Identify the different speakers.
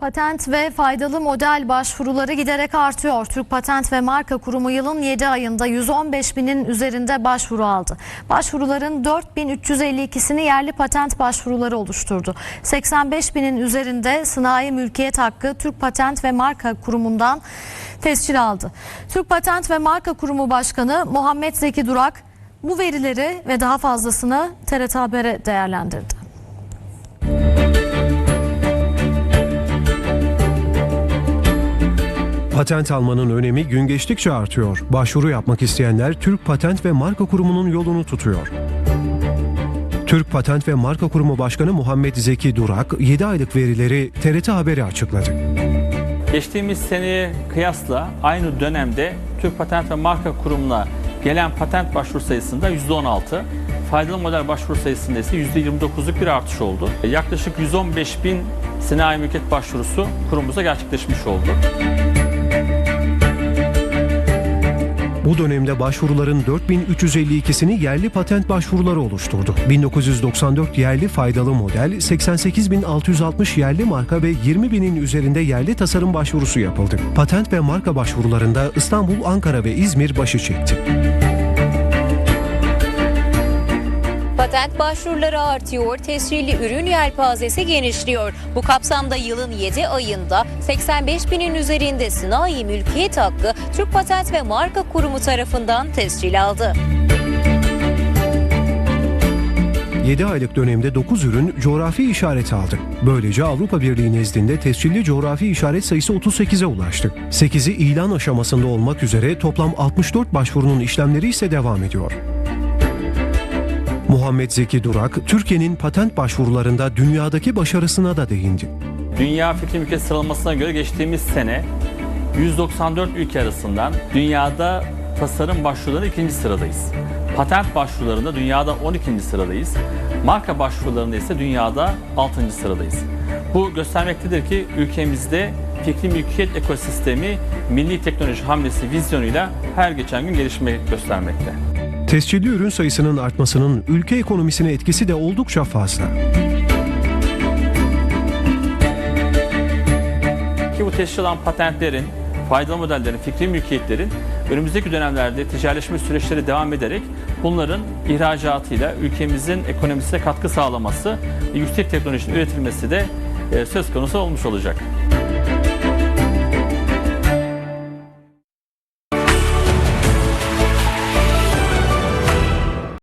Speaker 1: Patent ve faydalı model başvuruları giderek artıyor. Türk Patent ve Marka Kurumu yılın 7 ayında 115 binin üzerinde başvuru aldı. Başvuruların 4352'sini yerli patent başvuruları oluşturdu. 85 binin üzerinde sanayi mülkiyet hakkı Türk Patent ve Marka Kurumu'ndan tescil aldı. Türk Patent ve Marka Kurumu Başkanı Muhammed Zeki Durak bu verileri ve daha fazlasını TRT Haber'e değerlendirdi.
Speaker 2: Patent almanın önemi gün geçtikçe artıyor. Başvuru yapmak isteyenler Türk Patent ve Marka Kurumu'nun yolunu tutuyor. Türk Patent ve Marka Kurumu Başkanı Muhammed Zeki Durak 7 aylık verileri TRT Haber'e açıkladı.
Speaker 3: Geçtiğimiz seneye kıyasla aynı dönemde Türk Patent ve Marka Kurumu'na gelen patent başvuru sayısında %16, faydalı model başvuru sayısında ise %29'luk bir artış oldu. Yaklaşık 115 bin sanayi mülkiyet başvurusu kurumumuza gerçekleşmiş oldu.
Speaker 2: Bu dönemde başvuruların 4352'sini yerli patent başvuruları oluşturdu. 1994 yerli faydalı model, 88660 yerli marka ve 20 binin üzerinde yerli tasarım başvurusu yapıldı. Patent ve marka başvurularında İstanbul, Ankara ve İzmir başı çekti.
Speaker 4: Patent başvuruları artıyor, tescilli ürün yelpazesi genişliyor. Bu kapsamda yılın 7 ayında 85 binin üzerinde sanayi mülkiyet hakkı Türk Patent ve Marka Kurumu tarafından tescil aldı.
Speaker 2: 7 aylık dönemde 9 ürün coğrafi işaret aldı. Böylece Avrupa Birliği nezdinde tescilli coğrafi işaret sayısı 38'e ulaştı. 8'i ilan aşamasında olmak üzere toplam 64 başvurunun işlemleri ise devam ediyor. Muhammed Zeki Durak, Türkiye'nin patent başvurularında dünyadaki başarısına da değindi.
Speaker 3: Dünya Fikri Mülkiyet sıralamasına göre geçtiğimiz sene 194 ülke arasından dünyada tasarım başvurularında ikinci sıradayız. Patent başvurularında dünyada 12. sıradayız. Marka başvurularında ise dünyada 6. sıradayız. Bu göstermektedir ki ülkemizde fikri mülkiyet ekosistemi milli teknoloji hamlesi vizyonuyla her geçen gün gelişme göstermekte.
Speaker 2: Tescilli ürün sayısının artmasının ülke ekonomisine etkisi de oldukça fazla.
Speaker 3: Ki bu tescil alan patentlerin, faydalı modellerin, fikri mülkiyetlerin önümüzdeki dönemlerde ticaretleşme süreçleri devam ederek bunların ihracatıyla ülkemizin ekonomisine katkı sağlaması, yüksek teknolojinin üretilmesi de e, söz konusu olmuş olacak.